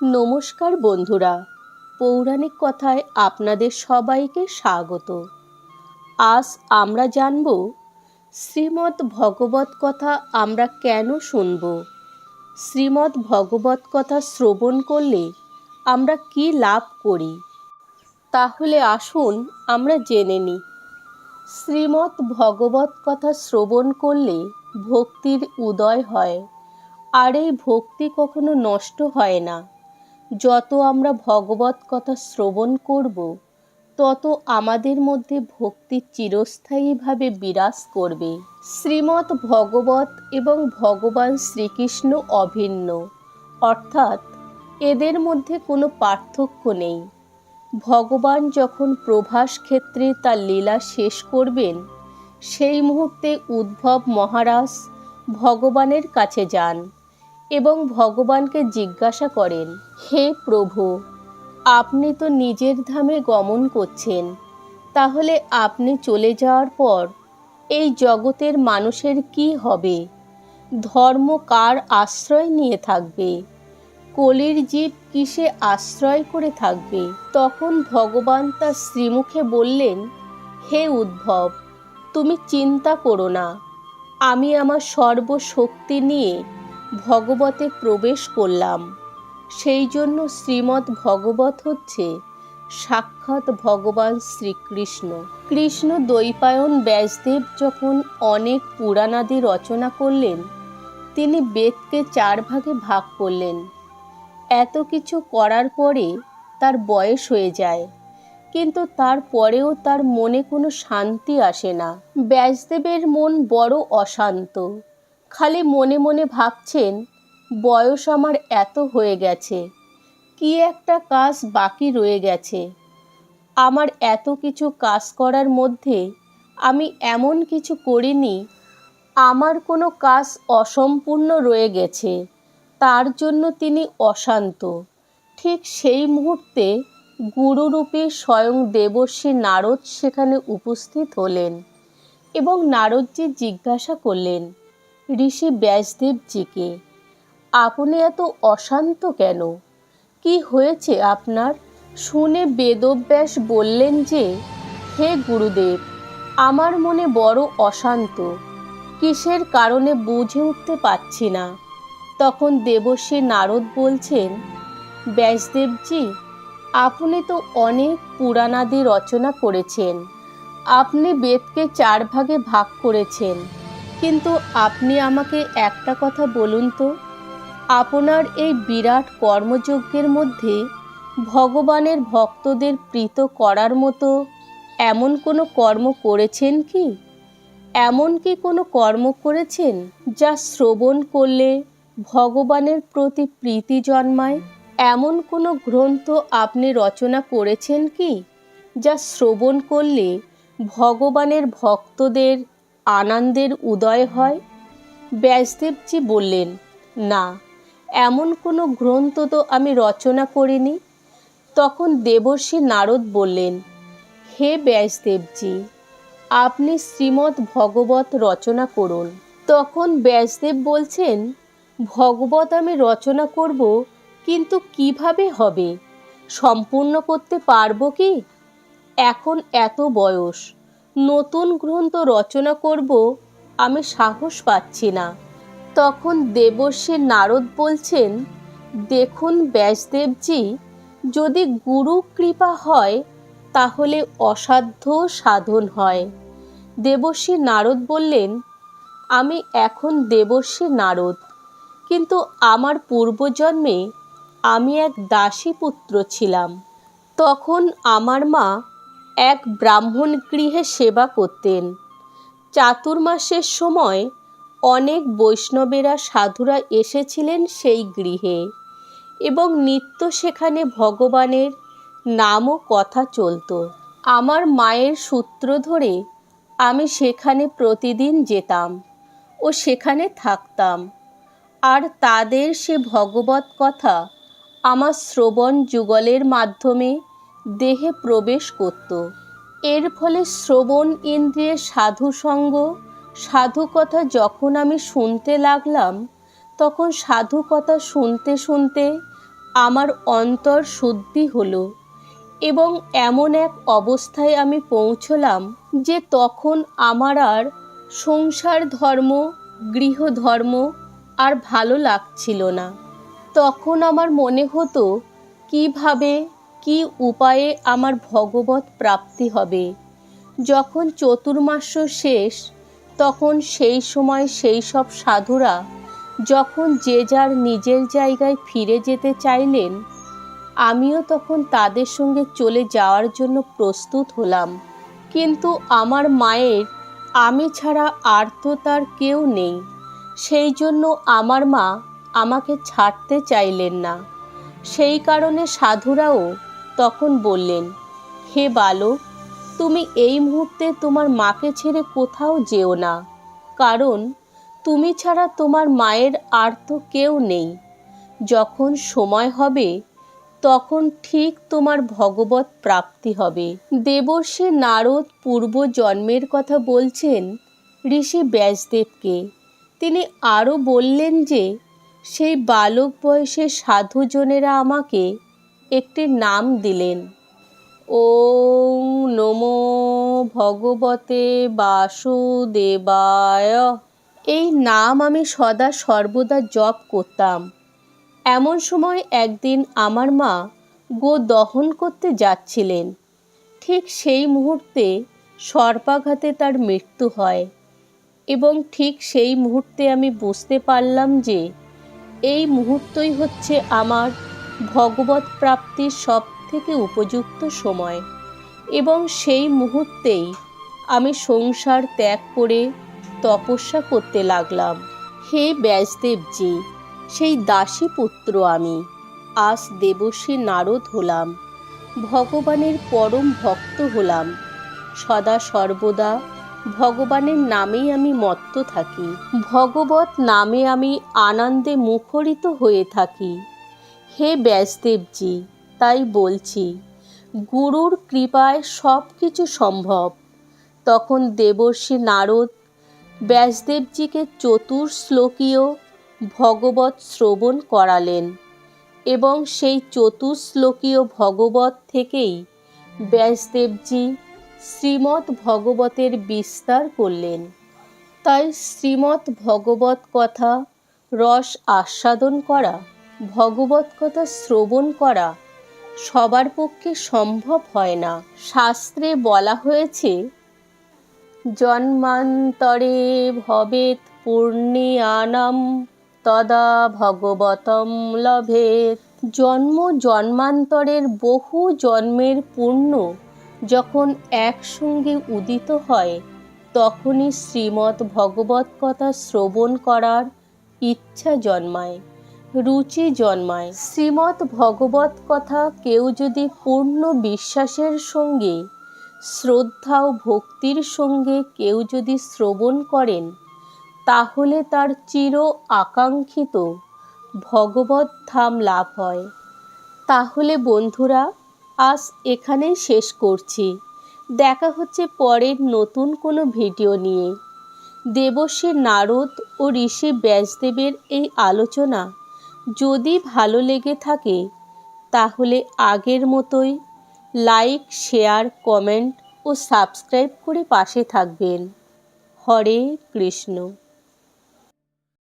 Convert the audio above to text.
নমস্কার বন্ধুরা। পৌরাণিক কথায় আপনাদের সবাইকে স্বাগত। আজ আমরা জানব, শ্রীমদ্ ভগবত কথা আমরা কেন শুনব? শ্রীমদ্ ভগবত কথা শ্রবণ করলে আমরা কি লাভ করি? তাহলে আসুন আমরা জেনে নিই। শ্রীমদ্ ভগবত কথা শ্রবণ করলে ভক্তির উদয় হয়, আর এই ভক্তি কখনো নষ্ট হয় না। যত আমরা ভগবত কথা শ্রবণ করব, তত আমাদের মধ্যে ভক্তি চিরস্থায়ীভাবে বিরাজ করবে। শ্রীমৎ ভগবত এবং ভগবান শ্রীকৃষ্ণ অভিন্ন, অর্থাৎ এদের মধ্যে কোনো পার্থক্য নেই। ভগবান যখন প্রভাস ক্ষেত্রে তার লীলা শেষ করবেন, সেই মুহূর্তে উদ্ভব মহারাজ ভগবানের কাছে যান। এবং ভগবানকে জিজ্ঞাসা করেন, হে প্রভু, আপনি তো নিজের ধামে গমন করছেন। তাহলে আপনি চলে যাওয়ার পর এই জগতের মানুষের কি হবে? ধর্ম কার আশ্রয় নিয়ে থাকবে? কলির জীব কিসে আশ্রয় করে থাকবে? তখন ভগবান তার শ্রীমুখে বললেন, হে উদ্ভব, তুমি চিন্তা করো না। আমি আমার সর্বশক্তি নিয়ে ভগবতে প্রবেশ করলাম। সেই জন্য শ্রীমদ্ ভগবত হচ্ছে সাক্ষাৎ ভগবান শ্রীকৃষ্ণ। কৃষ্ণ দ্বৈপায়ন ব্যাসদেব যখন অনেক পুরাণাদি রচনা করলেন, তিনি বেদকে চার ভাগে ভাগ করলেন। এত কিছু করার পরে তার বয়স হয়ে যায়, কিন্তু তারপরেও তার মনে কোনো শান্তি আসে না। ব্যাসদেবের মন বড় অশান্ত। খালি মনে মনে ভাবছেন, বয়স আমার এত হয়ে গেছে, কি একটা কাজ বাকি রয়ে গেছে। আমার এত কিছু কাজ করার মধ্যে আমি এমন কিছু করিনি, আমার কোনো কাজ অসম্পূর্ণ রয়ে গেছে, তার জন্য তিনি অশান্ত। ঠিক সেই মুহূর্তে গুরুরূপে স্বয়ং দেবর্ষী নারদ সেখানে উপস্থিত হলেন এবং নারদজি জিজ্ঞাসা করলেন ঋষি ব্যাসদেবজিকে, আপনি এত অশান্ত কেন? কি হয়েছে আপনার? শুনে বেদব্যাস বললেন যে, হে গুরুদেব, আমার মনে বড় অশান্ত। কিসের কারণে বুঝে উঠতে পারছি না তখন দেবশ্রী নারদ বলছেন, ব্যাসদেবজি, আপনি তো অনেক পুরাণাদি রচনা করেছেন। আপনি বেদকে চার ভাগে ভাগ করেছেন। কিন্তু আপনি আমাকে একটা কথা বলুন তো। আপনার এই বিরাট কর্মযজ্ঞের মধ্যে ভগবানের ভক্তদের প্রীত করার মতো এমন কোনো কর্ম করেছেন কি? এমন কি কোনো কর্ম করেছেন যা শ্রবণ করলে ভগবানের প্রতি প্রীতি জন্মায়? এমন কোনো গ্রন্থ আপনি রচনা করেছেন কি, যা শ্রবণ করলে ভগবানের ভক্তদের আনন্দের উদয় হয়। ব্যাসদেবজি বললেন, না, এমন কোনো গ্রন্থ তো আমি রচনা করিনি। তখন দেবর্ষী নারদ বললেন, হে ব্যাসদেবজি, আপনি শ্রীমদ্ ভগবত রচনা করুন। তখন ব্যাসদেব বলছেন, ভগবত আমি রচনা করব, কিন্তু কীভাবে হবে? সম্পূর্ণ করতে পারব কি? এখন এত বয়স নতুন গ্রন্থ রচনা করব, আমি সাহস পাচ্ছি না। তখন দেবর্ষী নারদ বলছেন, দেখুন ব্যাসদেবজি, যদি গুরু কৃপা হয়, তাহলে অসাধ্য সাধন হয়। দেবর্ষী নারদ বললেন, আমি এখন দেবর্ষী নারদ, কিন্তু আমার পূর্বজন্মে আমি এক দাসী পুত্র ছিলাম। তখন আমার মা এক ব্রাহ্মণ গৃহে সেবা করতেন। চাতুর্মাসের সময় অনেক বৈষ্ণবেরা সাধুরা এসেছিলেন সেই গৃহে এবং নিত্য সেখানে ভগবানের নামও কথা চলত। আমার মায়ের সূত্র ধরে আমি সেখানে প্রতিদিন যেতাম ও সেখানে থাকতাম। আর তাদের সে ভগবত কথা আমার শ্রবণ যুগলের মাধ্যমে দেহে প্রবেশ করত। এর ফলে শ্রবণ ইন্দ্রিয়ের সাধু সঙ্গ সাধু কথা যখন আমি শুনতে লাগলাম, তখন সাধু কথা শুনতে শুনতে আমার অন্তর শুদ্ধি হলো এবং এমন এক অবস্থায় আমি পৌঁছলাম যে তখন আমার আর সংসার ধর্ম গৃহধর্ম আর ভালো লাগছিল না। তখন আমার মনে হতো, কীভাবে কি উপায়ে আমার ভগবত প্রাপ্তি হবে? যখন চতুর্মাস্য শেষ, তখন সেই সময় সেই সব সাধুরা যখন যে যার নিজের জায়গায় ফিরে যেতে চাইলেন, আমিও তখন তাদের সঙ্গে চলে যাওয়ার জন্য প্রস্তুত হলাম। কিন্তু আমার মায়ের আমি ছাড়া আর তো তার কেউ নেই। সেই জন্য আমার মা আমাকে ছাড়তে চাইলেন না। সেই কারণে সাধুরাও তখন বললেন, হে বালক তুমি এই মুহূর্তে তোমার মাকে ছেড়ে কোথাও যেও না, কারণ তুমি ছাড়া তোমার মায়ের আর তো কেউ নেই। যখন সময় হবে, তখন ঠিক তোমার ভগবত প্রাপ্তি হবে। দেবর্ষী নারদ পূর্ব জন্মের কথা বলছেন ঋষি ব্যাসদেবকে। তিনি আরও বললেন যে, সেই বালক বয়সে সাধুজনেরা আমাকে একটি নাম দিলেন। ওং নমো ভগবতে বাসুদেবায়। এই নাম আমি সদা সর্বদা জপ করতাম। এমন সময় একদিন আমার মা গো দহন করতে যাচ্ছিলেন। ঠিক সেই মুহূর্তে সর্পাঘাতে তার মৃত্যু হয় এবং ঠিক সেই মুহূর্তে আমি বুঝতে পারলাম যে এই মুহূর্তই হচ্ছে আমার ভগবত প্রাপ্তির সব থেকে উপযুক্ত সময়। এবং সেই মুহূর্তেই আমি সংসার ত্যাগ করে তপস্যা করতে লাগলাম। হে ব্যাসদেবজি, সেই দাসী পুত্র আমি, আজ দেবশ্রী নারদ হলাম, ভগবানের পরম ভক্ত হলাম। সদা সর্বদা ভগবানের নামেই আমি মত্ত থাকি। ভগবত নামে আমি আনন্দে মুখরিত হয়ে থাকি। হে ব্যাসদেবজি, তাই বলছি, গুরুর কৃপায় সব কিছু সম্ভব। তখন দেবর্ষী নারদ ব্যাসদেবজিকে চতুর্শ্লোকীয় ভগবত শ্রবণ করালেন এবং সেই চতুশ্লোকীয় ভগবত থেকেই ব্যাসদেবজি শ্রীমৎ ভগবতের বিস্তার করলেন। তাই শ্রীমৎ ভগবত কথা রস আস্বাদন করা ভগবত কথা শ্রবণ করা সবার পক্ষে সম্ভব হয় না। শাস্ত্রে বলা হয়েছে, জন্মান্তরে ভবেত পূর্ণিয়ানাম তদা ভগবতম লভেত জন্ম জন্মান্তরের বহু জন্মের পূর্ণ যখন একসঙ্গে উদিত হয়, তখনই শ্রীমৎ ভগবত কথা শ্রবণ করার ইচ্ছা জন্মায়। রুচি জন্মায়। শ্রীমৎ ভগবত কথা কেউ যদি পূর্ণ বিশ্বাসের সঙ্গে, শ্রদ্ধা ও ভক্তির সঙ্গে কেউ যদি শ্রবণ করেন, তাহলে তার চির আকাঙ্ক্ষিত ভগবত ধাম লাভ হয়। তাহলে বন্ধুরা, আজ এখানেই শেষ করছি। দেখা হচ্ছে পরের নতুন কোনো ভিডিও নিয়ে। দেবশ্রী নারদ ও ঋষি ব্যাসদেবের এই আলোচনা যদি ভালো লেগে থাকে, তাহলে আগের মতোই লাইক শেয়ার কমেন্ট ও সাবস্ক্রাইব করে পাশে থাকবেন। হরে কৃষ্ণ।